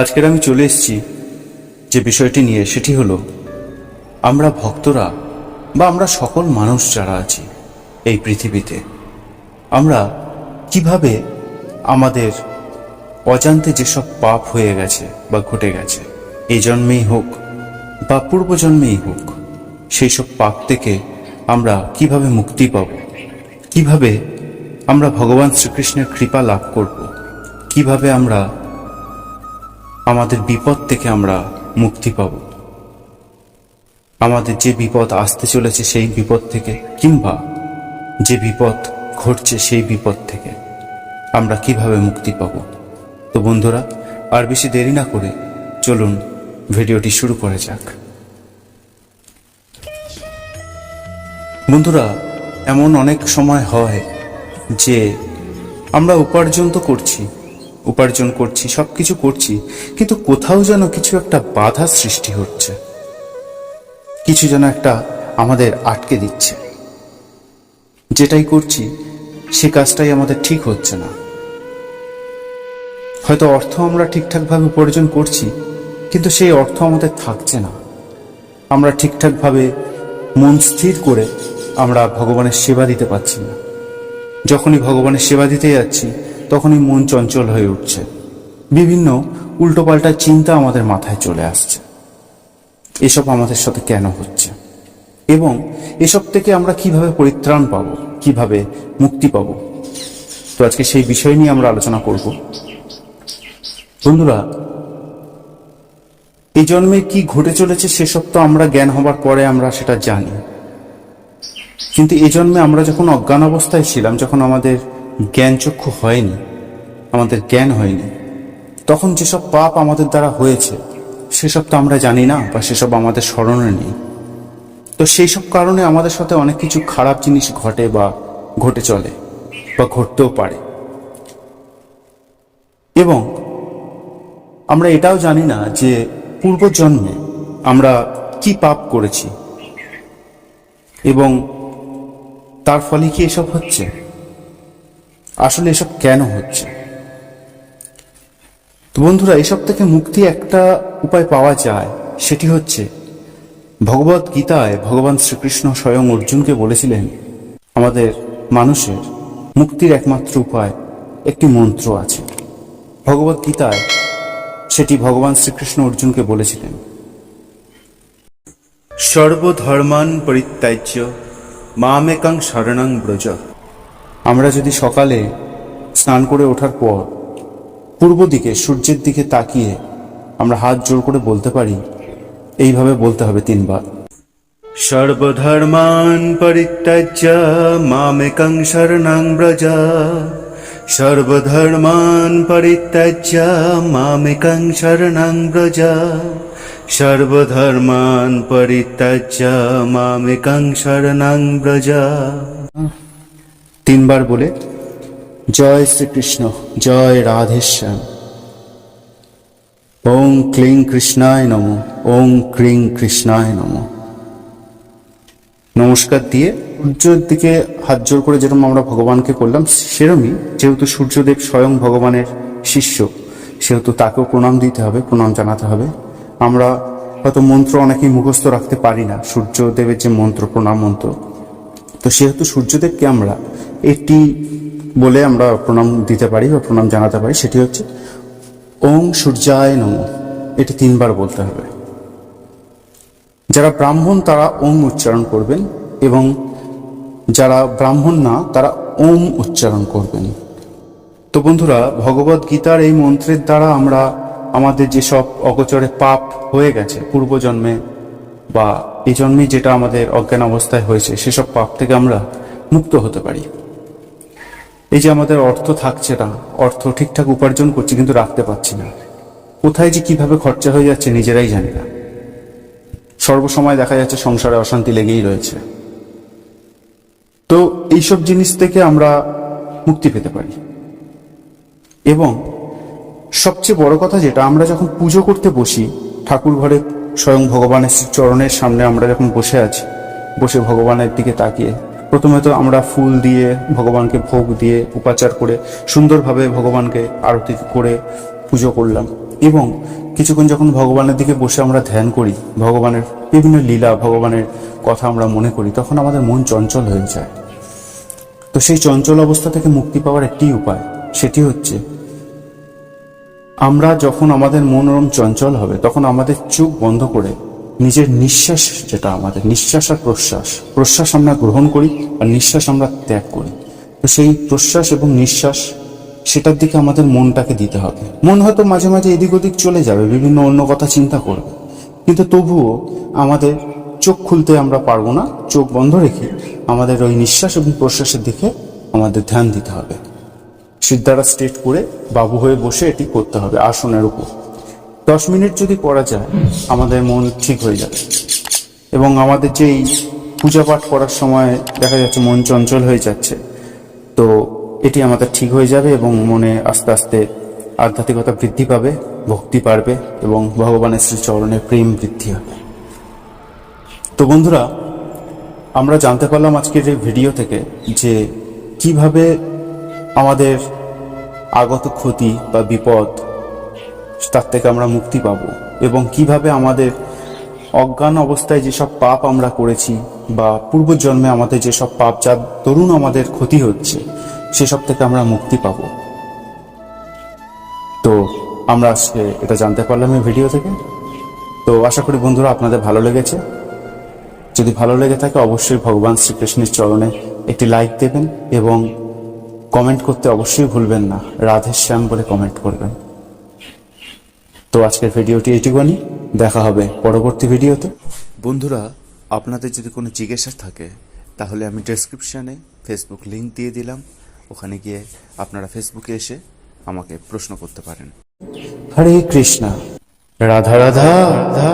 আজকের আমি চলে এসেছি যে বিষয়টি নিয়ে, সেটি হলো, আমরা ভক্তরা বা আমরা সকল মানুষ যারা আছি এই পৃথিবীতে, আমরা কীভাবে আমাদের অজান্তে যেসব পাপ হয়ে গেছে বা ঘটে গেছে এই জন্মেই হোক বা পূর্বজন্মেই হোক সেই সব পাপ থেকে আমরা কীভাবে মুক্তি পাব, কীভাবে আমরা ভগবান শ্রীকৃষ্ণের কৃপা লাভ করব, কীভাবে আমরা আমাদের বিপদ থেকে আমরা মুক্তি পাব। আমাদের যে বিপদ আসতে চলেছে সেই বিপদ থেকে, কিংবা যে বিপদ ঘটছে সেই বিপদ থেকে আমরা কীভাবে মুক্তি পাব? তো বন্ধুরা, আর বেশি দেরি না করে চলুন ভিডিওটি শুরু করা যাক। বন্ধুরা, এমন অনেক সময় হয় যে আমরা উপার্জন তো করছি উপার্জন করছি সব কিছু করছি, কিন্তু কোথাও যেন কিছু একটা বাধা সৃষ্টি হচ্ছে। কিছু যেন একটা আমাদের আটকে দিচ্ছে। যেটাই করছি, সে কাজটাই আমাদের ঠিক হচ্ছে না। হয়তো অর্থ আমরা ঠিকঠাকভাবে উপার্জন করছি, কিন্তু সেই অর্থ আমাদের থাকছে না। আমরা ঠিকঠাকভাবে মন স্থির করে আমরা ভগবানের সেবা দিতে পারছি না। যখনই ভগবানের সেবা দিতে যাচ্ছি তখনই মন চঞ্চল হয়ে উঠছে। বিভিন্ন উল্টোপাল্টা চিন্তা আমাদের মাথায় চলে আসছে। এসব আমাদের সাথে কেন হচ্ছে? এবং এসব থেকে আমরা কীভাবে পরিত্রাণ পাব? কীভাবে মুক্তি পাব? তো আজকে সেই বিষয় নিয়ে আমরা আলোচনা করব। বন্ধুরা, এই জন্মে কি ঘটে চলেছে সেসব তো আমরা জ্ঞান হবার পরে আমরা সেটা জানি। কিন্তু এই জন্মে আমরা যখন অজ্ঞান অবস্থায় ছিলাম, যখন আমাদের জ্ঞান চক্ষু হয়নি, আমাদের জ্ঞান হয়নি। তখন যেসব পাপ আমাদের দ্বারা হয়েছে, সেসব তো আমরা জানি না বা সেসব আমাদের স্মরণে নেই। তো সেই সব কারণে আমাদের সাথে অনেক কিছু খারাপ জিনিস ঘটে বা ঘটে চলে বা ঘটতেও পারে। এবং আমরা এটাও জানি না যে পূর্বজন্মে আমরা কি পাপ করেছি। এবং তার ফলে কি এসব হচ্ছে? আসলে এসব কেন হচ্ছে? তো বন্ধুরা, এসব থেকে মুক্তি একটা উপায় পাওয়া যায়, সেটি হচ্ছে ভগবত গীতায় ভগবান শ্রীকৃষ্ণ স্বয়ং অর্জুনকে বলেছিলেন, আমাদের মানুষের মুক্তির একমাত্র উপায় একটি মন্ত্র আছে। ভগবত গীতায় সেটি ভগবান শ্রীকৃষ্ণ অর্জুনকে বলেছিলেন, সর্বধর্মান পরিত্যাজ্য, মামেকাং শরণাং ব্রজ। আমরা যদি সকালে স্নান করে ওঠার পর পূর্ব দিকে, সূর্যের দিকে তাকিয়ে আমরা হাত জোর করে বলতে পারি, এইভাবে বলতে হবে তিনবার। সর্বধর্মান পরিত্যাজ্য মামেকাং শরণাং ব্রজ। সর্বধর্মান পরিত্যাজ্য মামেকাং শরণাং ব্রজ। সর্বধর্মান পরিত্যাজ্য মামেকাং শরণাং ব্রজ। তিনবার বলে, জয় শ্রীকৃষ্ণ, জয় রাধেশ্যাম। ওং ক্লিং কৃষ্ণায় নম, ওং ক্রিং কৃষ্ণায় নম। নমস্কার দিয়ে সূর্যের দিকে হাত জোর করে যেরকম আমরা ভগবানকে করলাম, সেরমই যেহেতু সূর্যদেব স্বয়ং ভগবানের শিষ্য, সেহেতু তাকেও প্রণাম দিতে হবে, প্রণাম জানাতে হবে। আমরা হয়তো মন্ত্র অনেকেই মুখস্থ রাখতে পারি না, সূর্যদেবের যে মন্ত্র, প্রণাম মন্ত্র। তো সেহেতু সূর্যদেবকে আমরা এটি বলে আমরা প্রণাম দিতে পারি বা প্রণাম জানাতে পারি, সেটি হচ্ছে, ওং সূর্যায় নম। এটি তিনবার বলতে হবে। যারা ব্রাহ্মণ, তারা ওম উচ্চারণ করবেন এবং যারা ব্রাহ্মণ না, তারা ওম উচ্চারণ করবেন। তো বন্ধুরা, ভগবত গীতার এই মন্ত্রের দ্বারা আমরা আমাদের যেসব অগোচরে পাপ হয়ে গেছে পূর্বজন্মে বা এই জন্মে যেটা আমাদের অজ্ঞান অবস্থায় হয়েছে, সেসব পাপ থেকে আমরা মুক্ত হতে পারি। এই যে আমাদের অর্থ থাকছে না, অর্থ ঠিকঠাক উপার্জন করছি কিন্তু রাখতে পারছি না। কোথায় যে কীভাবে খরচা হয়ে যাচ্ছে নিজেরাই জানি না। সর্বসময় দেখা যাচ্ছে সংসারে অশান্তি লেগেই রয়েছে। তো এইসব জিনিস থেকে আমরা মুক্তি পেতে পারি। এবং সবচেয়ে বড় কথা যেটা, আমরা যখন পুজো করতে বসি, ঠাকুর ঘরে স্বয়ং ভগবানের চরণের সামনে আমরা যখন বসে আছি, বসে ভগবানের দিকে তাকিয়ে প্রথমে তো আমরা ফুল দিয়ে, ভগবানকে ভোগ দিয়ে, উপাচার করে, সুন্দরভাবে ভগবানকে আরতি করে পুজো করলাম। এবং কিছুক্ষণ যখন ভগবানের দিকে বসে আমরা ধ্যান করি, ভগবানের বিভিন্ন লীলা, ভগবানের কথা আমরা মনে করি, তখন আমাদের মন চঞ্চল হয়ে যায়। তো সেই চঞ্চল অবস্থা থেকে মুক্তি পাওয়ার একটি উপায়, সেটি হচ্ছে আমরা যখন আমাদের মনোরম চঞ্চল হবে, তখন আমাদের চোখ বন্ধ করে নিজের নিঃশ্বাস যেটা আমাদের, নিঃশ্বাস আর প্রশ্বাস। প্রশ্বাস আমরা গ্রহণ করি আর নিঃশ্বাস আমরা ত্যাগ করি। তো সেই প্রশ্বাস এবং নিঃশ্বাস, সেটার দিকে আমাদের মনটাকে দিতে হবে। মন হয়তো মাঝে মাঝে এদিক ওদিক চলে যাবে, বিভিন্ন অন্য কথা চিন্তা করবে। কিন্তু তবুও আমাদের চোখ খুলতে আমরা পারব না, চোখ বন্ধ রেখে আমাদের ওই নিঃশ্বাস এবং প্রশ্বাসের দিকে আমাদের ধ্যান দিতে হবে। সিদ্ধারা স্ট্রেট করে বাবু হয়ে বসে এটি করতে হবে আসনের উপর। দশ মিনিট যদি করা যায়, আমাদের মন ঠিক হয়ে যাবে। এবং আমাদের যেই পূজা পাঠ করার সময় দেখা যাচ্ছে মন চঞ্চল হয়ে যাচ্ছে, তো এটি আমাদের ঠিক হয়ে যাবে এবং মনে আস্তে আস্তে আধ্যাত্মিকতা বৃদ্ধি পাবে, ভক্তি পারবে এবং ভগবানের শ্রী চরণে প্রেম বৃদ্ধি হবে। তো বন্ধুরা, আমরা জানতে পারলাম আজকের এই ভিডিও থেকে যে কীভাবে আমাদের আগত ক্ষতি বা বিপদ তার থেকে আমরা মুক্তি পাব। এবং কীভাবে আমাদের অজ্ঞান অবস্থায় যেসব পাপ আমরা করেছি বা পূর্বজন্মে আমাদের যেসব পাপ যার দরুন আমাদের ক্ষতি হচ্ছে, সেসব থেকে আমরা মুক্তি পাব। তো আমরা আজকে এটা জানতে পারলাম এই ভিডিও থেকে। তো আশা করি বন্ধুরা আপনাদের ভালো লেগেছে। যদি ভালো লেগে থাকে অবশ্যই ভগবান শ্রীকৃষ্ণের চরণে একটি লাইক দেবেন এবং কমেন্ট করতে অবশ্যই ভুলবেন না। রাধে শ্যাম বলে কমেন্ট করবেন। তো আজকের ভিডিওটি এইটুকুনি। দেখা হবে পরবর্তী ভিডিওতে। বন্ধুরা আপনাদের যদি কোনো জিজ্ঞাসা থাকে তাহলে আমি ডেসক্রিপশানে ফেসবুক লিঙ্ক দিয়ে দিলাম। ওখানে গিয়ে আপনারা ফেসবুকে এসে আমাকে প্রশ্ন করতে পারেন। হরে কৃষ্ণা। রাধা রাধা রাধা।